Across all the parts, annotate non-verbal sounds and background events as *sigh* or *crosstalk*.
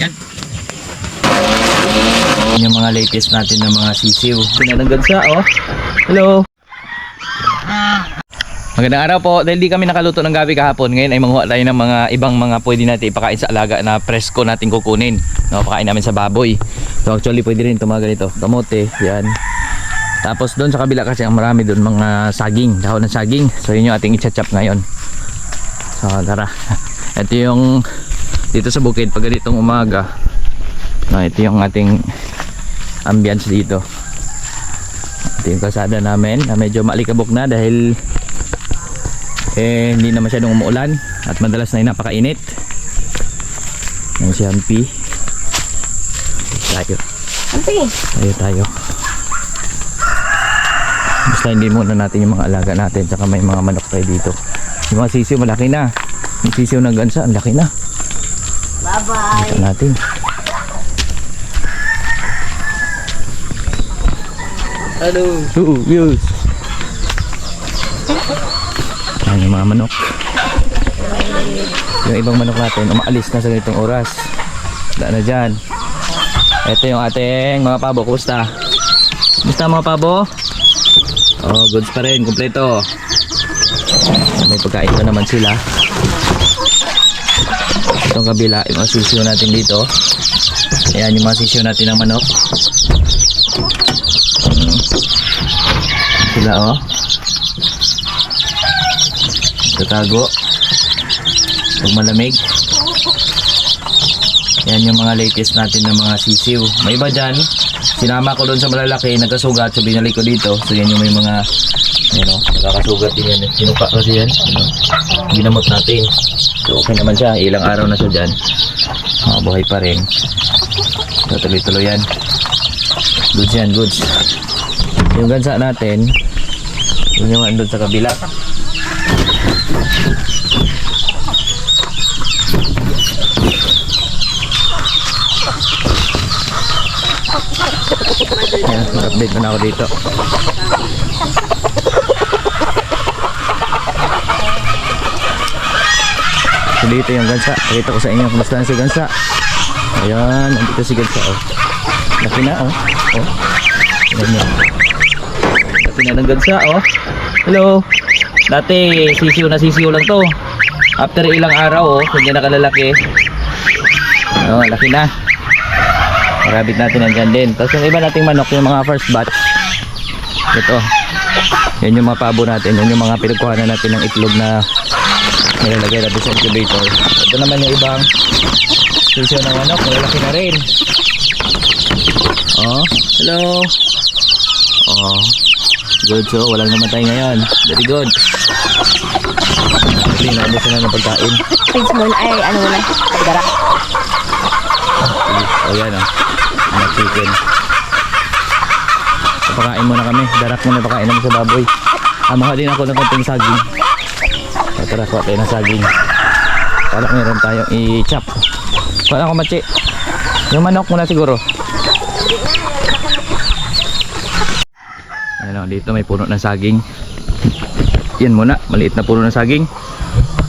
Yan. Yung mga latest natin ng mga sisiw. Pinanagad siya, oh. Hello. Magandang araw po. Dahil di kami nakaluto ng gabi kahapon, ngayon ay manguha tayo ng mga ibang mga pwede natin ipakain sa alaga na presko natin kukunin. No, pakain namin sa baboy. So actually pwede rin ito mga ganito. Kamote, yan. Tapos doon sa kabila kasi ang marami doon mga saging, dahon ng saging. So yun yung ating i-chop ngayon. So tara. *laughs* Ito yung dito sa bukid pag ganitong umaga. No, ito yung ating ambience dito. Ito yung kalsada namin na medyo malikabok na dahil eh hindi na masyadong umuulan at madalas na yung napakainit. Yan si Hampi. Tayo. Ante, Tayo tayo. Basta hindi muna natin yung mga alaga natin saka may mga manok tayo dito. Yung mga sisiw malaki na. Yung sisiw ng gansa ang laki na. Ito natin. Hello. Oo, views. Ayan yung mga manok. Yung ibang manok natin, umaalis na sa ganitong oras. Wala na dyan. Ito yung ating mga pabo. Kumusta? Kumusta mga pabo? Oh, goods pa rin. Kompleto. May pagkain pa naman sila. Itong kabila, yung mga sisiyo natin dito. Ayan yung mga sisiyo natin ng manok. Sila oh. Tatago. Pag malamig. Yan yung mga latest natin ng mga sisiw. May iba dyan. Sinama ko doon sa malalaki, nagkasugat. So binalik ko dito. So yan yung may mga you know, nakakasugat din yan. Sinuka kasi yan. You know, ginamot natin. So okay naman siya. Ilang araw na siya dyan. Mga buhay pa rin. So tuloy-tuloy yan. Goods yan, goods. Yung gansa natin, yun yung andun sa kabila. Yan, mag-update na ako dito. So dito yung gansa. Pakita ko sa inyo kung saan si gansa. Ayan, nandito si gansa. Oh. Laki na, oh. Oh. Ganyan. Laki na ng gansa, oh. Hello. Dati, sisiw na sisiw lang to. After ilang araw, oh, hindi na kalalaki. Oh, laki na. Rabbit natin nandyan din. Tapos yung iba nating manok, yung mga first batch. Ito. Yan yung mga pabo natin. Yan yung mga pinagkuhanan natin ng itlog na nilalagay natin sa incubator. Ito naman yung ibang sisiw ng manok. Malalaki na rin. Oh, hello. Oh, good. So, walang namatay ngayon. Very good. Hindi na na ng pagkain. Page mo na, ay, ano mo na, dara. O yan o. Mga chicken. Papakain muna kami. Darak muna pakain namin sa baboy. Amaha din ako ng konting saging. Tara, kuha tayo ng saging. Wala meron tayong i-chop. Wala ko machi. Yung manok muna siguro. Ayan o, dito may puno ng saging. Yan muna, maliit na puno ng saging.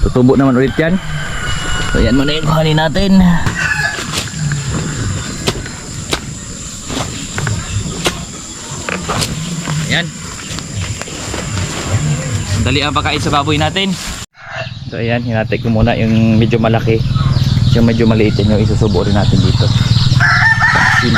Tutubo naman ulit yan. So yan muna yung kuhanin natin. Ayan. Dali ang pakain sa baboy natin. So ayan, hinatay ko muna yung medyo malaki. Yung medyo maliit yung isusubo rin natin dito. Asin.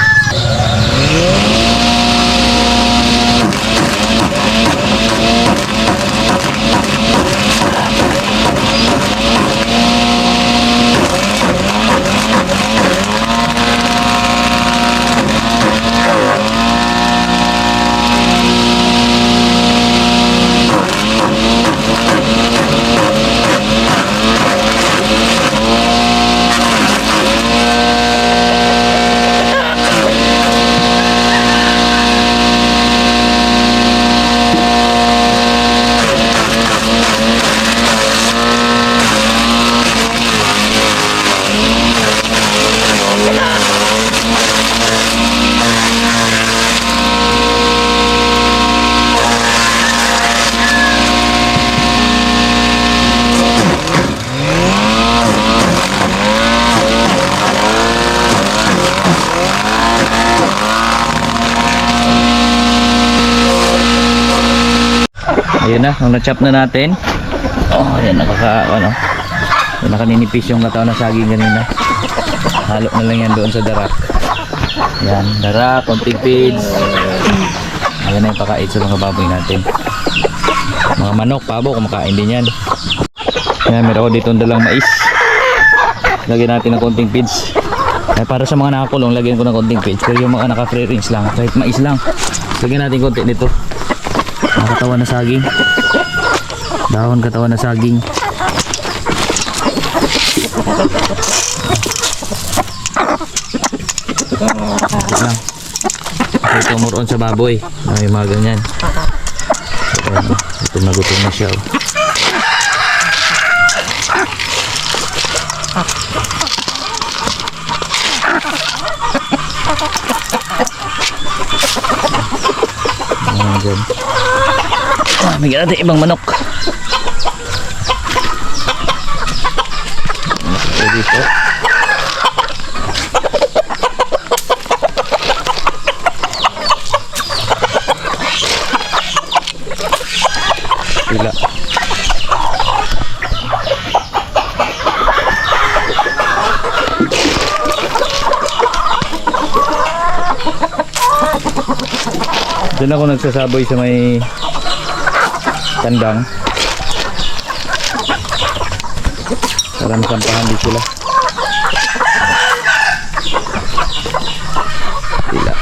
Ayun na, nung na-chop na natin. Oh, ayan, nakaka, ano. Ayan, nakaninipis yung katawan ng saging kanina. Halo na lang yan doon sa darak. Yan, darak, konting feeds. Ayan na yung pakain sa mga baboy natin. Mga manok, pabo, kumakain din yan. Ayan, meron ako dito dalang mais. Lagyan natin ng konting feeds. Eh, para sa mga nakakulong, lagyan ko ng konting feeds. Pero yung mga naka-free range lang, kahit mais lang. Lagyan natin konti nito. Nakatawan na saging. Dahon katawan na saging. Ito lang. Ito more on sa baboy. Ay, mga ganyan. Ayan, ito nagutom na siya. oh. Ayan, dyan. Ah, bigyan natin ibang manok. Ito dito. Pila. Doon ako nagsasaboy sa may kandang. Para masampahan din sila. Pila.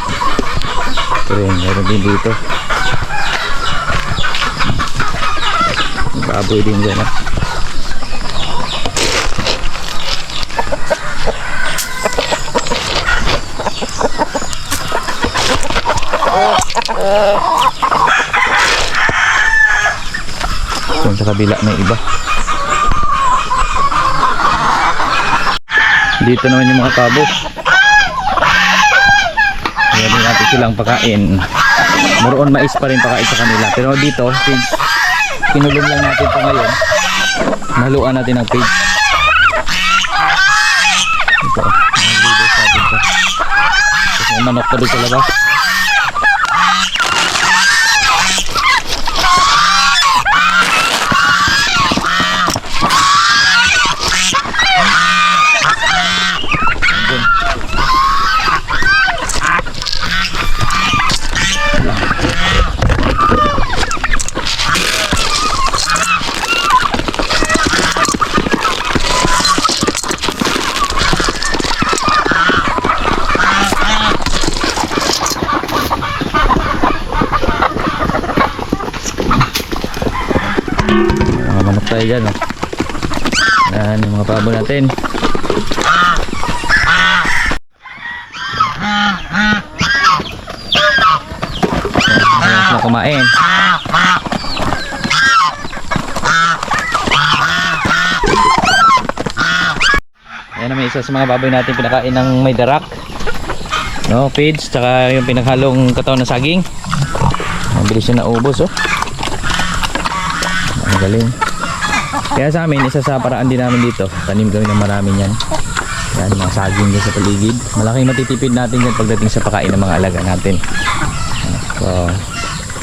Ito rin, meron din dito. Baboy din dyan ah. Sa kabila may iba. Dito naman yung mga pabo. Pwede natin silang pakain. Moroon mais pa rin pakain sa kanila. Pero dito, since kinulong lang natin ito ngayon, naluan natin ng page. Ito, may manok pa sa labas. Tayo dyan, oh. Yan, yung mga pabo natin. Yan, sila kumain. Yan na may isa sa mga baboy natin pinakain ng may darak. No, feeds, tsaka yung pinaghalong katawan ng saging. Ang bilis siya naubos, oh. Ang galing. Kaya sa amin, isa sa paraan din namin dito, tanim kami ng marami niyan. Yan, mga saging dyan sa paligid. Malaking matitipid natin yan pagdating sa pakain ng mga alaga natin. So,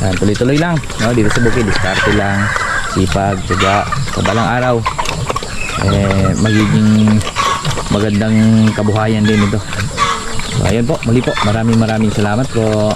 yan, tuloy-tuloy lang. No, dito sa bukid, diskarte lang, sipag, tiyaga, sa balang araw. Eh, magiging magandang kabuhayan din ito. So, ayun po, muli po, maraming maraming salamat po.